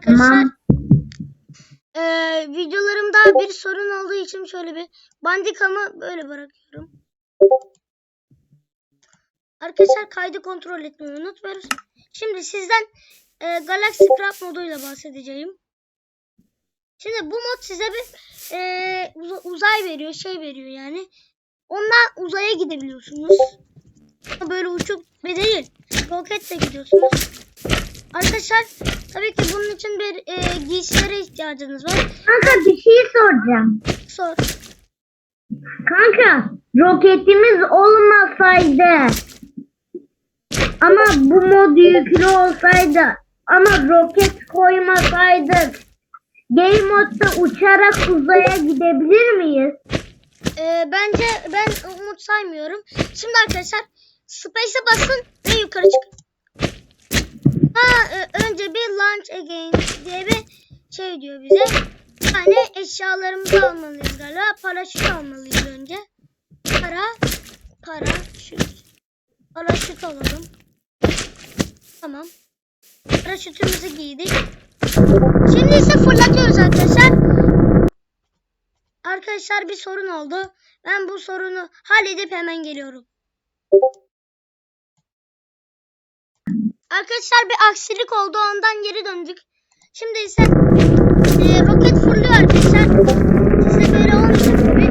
arkadaşlar eee, videolarımda bir sorun olduğu için şöyle bir bandikamı böyle bırakıyorum. Arkadaşlar kaydı kontrol etmeyi unutmuyoruz. Şimdi sizden eee, Galaxy Craft moduyla bahsedeceğim. Şimdi bu mod size bir uza- uzay veriyor, şey veriyor yani. Ondan uzaya gidebiliyorsunuz. Böyle uçup ve değil, roketle gidiyorsunuz. Arkadaşlar tabii ki bunun için bir eee, giysilere ihtiyacınız var. Kanka bir şey soracağım. Sor. Kanka roketimiz olmasaydı ama bu mod yüklü olsaydı ama roket koymasaydık game modda uçarak uzaya gidebilir miyiz? Eee, bence ben umut saymıyorum. Şimdi arkadaşlar Space'e basın ve yukarı çıkın. Ha, e, önce bir şey diyor bize. Yani eşyalarımızı almalıyız galiba. Paraşüt almalıyız önce. Para, paraşüt. Paraşüt alalım. Tamam. Paraşütümüzü giydik. Şimdi ise fırlatıyoruz arkadaşlar. Arkadaşlar bir sorun oldu. Ben bu sorunu halledip hemen geliyorum. Arkadaşlar bir aksilik oldu. Ondan geri döndük. Şimdi ise e, roket fırlıyor arkadaşlar. Size böyle olmayacak gibi.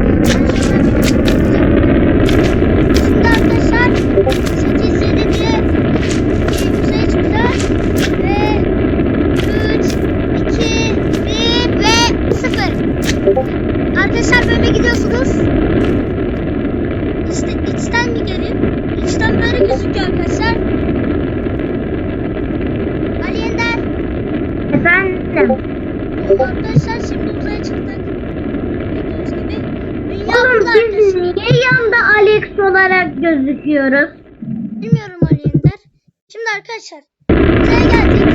Şimdi arkadaşlar 8 7 diye e, uzaya çıkacağız. Ve 3 2 1 ve 0 Arkadaşlar böyle gidiyorsunuz. İşte içten bir gelin. İçten böyle gözüküyor arkadaşlar. Ali Ender. Arkadaşlar şimdi uzaya çıktık. Gördüğünüz gibi. Oğlum biz niye yanda Alex olarak gözüküyoruz? Bilmiyorum Ali Ender. Şimdi arkadaşlar uzaya geldik.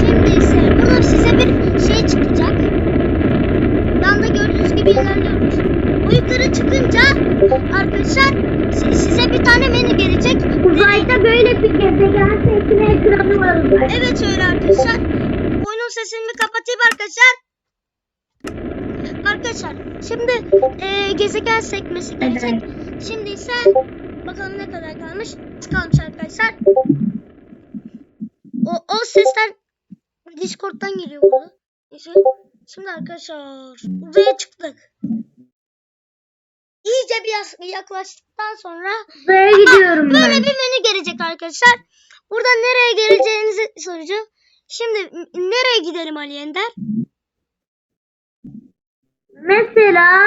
Şimdi ise burada size bir şey çıkacak. Yanda gördüğünüz gibi ilerliyoruz. O yukarı çıkınca arkadaşlar si- size bir tane menü gelecek. Uzayda böyle bir gezegen seçme ekranı var. Evet öyle arkadaşlar. Oyunun sesini bir kapatayım arkadaşlar. Arkadaşlar şimdi eee, gezegen sekmesi gelecek. Şimdi ise bakalım ne kadar kalmış. Kalmış arkadaşlar. O, o sesler Discord'dan geliyor burada. Şimdi arkadaşlar uzaya çıktık. İyice bir yas- yaklaştıktan sonra Aa, gidiyorum Böyle ben. bir menü gelecek arkadaşlar. Buradan nereye geleceğinizi soracağım. Şimdi nereye gidelim Ali Ender? Mesela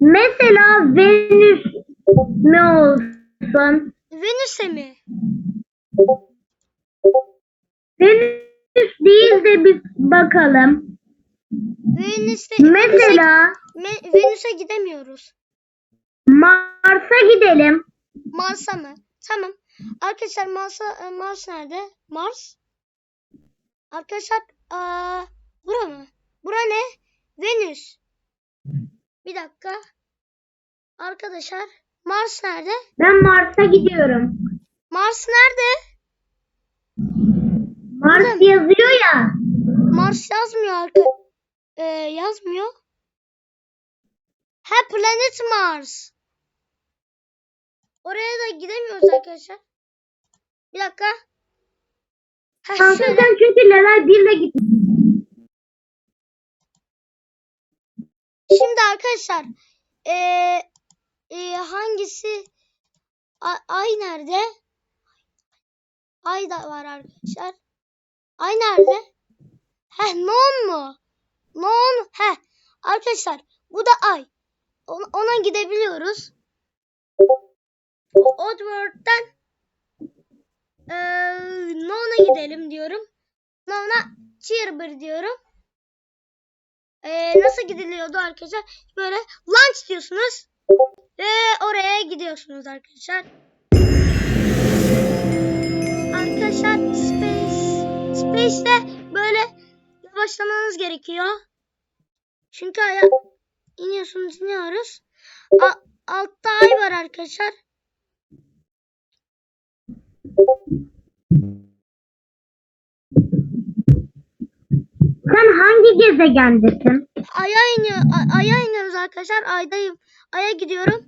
mesela Venüs ne olsun? Venüs'e mi? Venüs değil de bir bakalım. Venüs'te Mesela Me- Venüs'e gidemiyoruz. Mars'a gidelim. Mars'a mı? Tamam. Arkadaşlar Mars'a e, Mars nerede? Mars? Arkadaşlar aa, bura mı? Bura ne? Venüs. Bir dakika. Arkadaşlar Mars nerede? Ben Mars'a gidiyorum. Mars nerede? Mars Oğlum. yazıyor ya. Mars yazmıyor arka. Ee, yazmıyor. Ha Planet Mars. Oraya da gidemiyoruz arkadaşlar. Bir dakika. Ha Kanka şöyle. sen çünkü level 1 ile git. Şimdi arkadaşlar. Ee, ee, hangisi? A- ay nerede? Ay da var arkadaşlar. Ay nerede? Heh non mu? Non. Heh. Arkadaşlar bu da ay. Ona gidebiliyoruz. Oddworld'den eee Non'a gidelim diyorum. Non'a Cheerber diyorum. Eee, nasıl gidiliyordu arkadaşlar? Böyle launch diyorsunuz. Ve oraya gidiyorsunuz arkadaşlar. Arkadaşlar Space Space'te böyle yavaşlamanız gerekiyor. Çünkü aya iniyorsunuz iniyoruz. A- altta ay var arkadaşlar. Hangi gezegendesin? Ay'a iniyor, A- Ay'a iniyoruz arkadaşlar. Ay'dayım. Ay'a gidiyorum.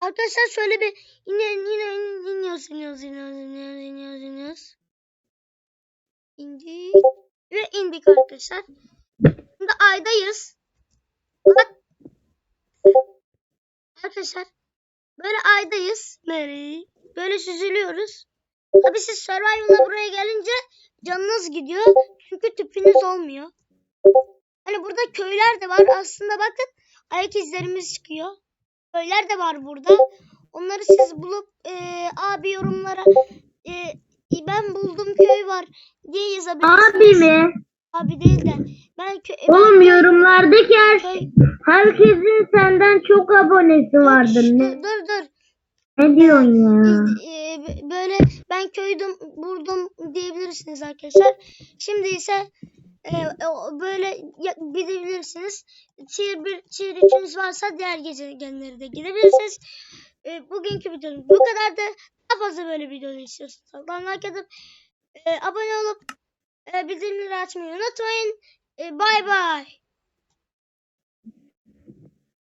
Arkadaşlar şöyle bir ine, ine, in- iniyoruz, iniyoruz, iniyoruz, iniyoruz, iniyoruz, iniyoruz. İndik ve indik arkadaşlar. Şimdi Ay'dayız. Bak. Arkadaşlar böyle Ay'dayız. Böyle süzülüyoruz. Tabii siz Survival'a buraya gelince canınız gidiyor. Çünkü tüpünüz olmuyor. Hani burada köyler de var. Aslında bakın ayak izlerimiz çıkıyor. Köyler de var burada. Onları siz bulup eee, abi yorumlara eee, ben buldum köy var diye yazabilirsiniz. Abi mi? Abi değil de ben ben Oğlum yorumlardaki her köy herkesin senden çok abonesi vardır. Dur dur dur. Ne diyorsun ya? B- böyle ben köydüm buldum diyebilirsiniz arkadaşlar. Şimdi ise o- böyle gidebilirsiniz. Tier 1, Tier 3'ünüz varsa diğer gezegenlere de gidebilirsiniz. Eee, bugünkü videomuz bu kadardı. Daha fazla böyle video istiyorsanız like atıp abone olup bildirimleri açmayı unutmayın. Bye bye.